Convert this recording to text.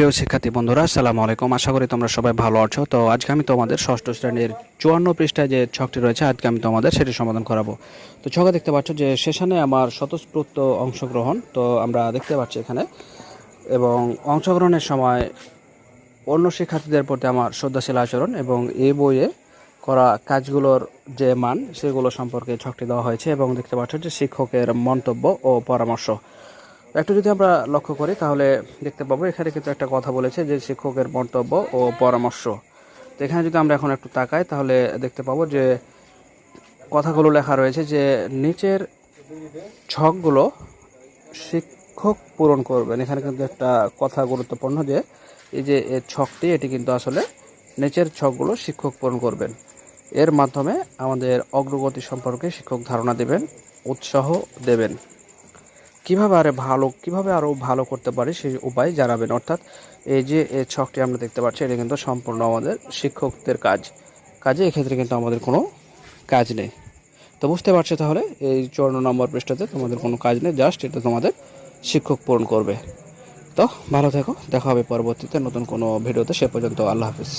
প্রিয় শিক্ষার্থী বন্ধুরা, আসসালামু আলাইকুম। আশা করি তোমরা সবাই ভালো আছো। তো আজকে আমি তোমাদের ষষ্ঠ শ্রেণির চুয়ান্ন পৃষ্ঠায় যে ছকটি রয়েছে, আজকে আমি তোমাদের সেটি সমাধান করাবো। তো ছকে দেখতে পাচ্ছ যে সেশনে আমার স্বতঃস্ফূর্ত অংশগ্রহণ, তো আমরা দেখতে পাচ্ছি এখানে। এবং অংশগ্রহণের সময় অন্য শিক্ষার্থীদের প্রতি আমার শ্রদ্ধাশীল আচরণ এবং এই বইয়ে করা কাজগুলোর যে মান, সেগুলো সম্পর্কে ছকটি দেওয়া হয়েছে এবং দেখতে পাচ্ছ যে শিক্ষকের মন্তব্য ও পরামর্শ। একটু যদি আমরা লক্ষ্য করি, তাহলে দেখতে পাবো, এখানে কিন্তু একটা কথা বলেছে যে শিক্ষকের মন্তব্য ও পরামর্শ। তো এখানে যদি আমরা এখন একটু তাকাই, তাহলে দেখতে পাবো যে কথাগুলো লেখা রয়েছে যে নিচের ছকগুলো শিক্ষক পূরণ করবেন। এখানে কিন্তু একটা কথা গুরুত্বপূর্ণ যে এই যে এর ছকটি, এটি কিন্তু আসলে নিচের ছকগুলো শিক্ষক পূরণ করবেন। এর মাধ্যমে আমাদের অগ্রগতি সম্পর্কে শিক্ষক ধারণা দেবেন, উৎসাহ দেবেন। কীভাবে আরে ভালো, কীভাবে আরও ভালো করতে পারি সেই উপায় জানাবেন। অর্থাৎ এই যে ছকটি আমরা দেখতে পাচ্ছি, এটা কিন্তু সম্পূর্ণ আমাদের শিক্ষকদের কাজ। কাজে এক্ষেত্রে কিন্তু আমাদের কোনো কাজ নেই। তো বুঝতে পারছ তাহলে, এই চুয়ান্ন নম্বর পৃষ্ঠাতে তোমাদের কোনো কাজ নেই, জাস্ট এটা তোমাদের শিক্ষক পূরণ করবে। তো ভালো থেকো, দেখা হবে পরবর্তীতে নতুন কোনো ভিডিওতে, সে পর্যন্ত আল্লাহ হাফিজ।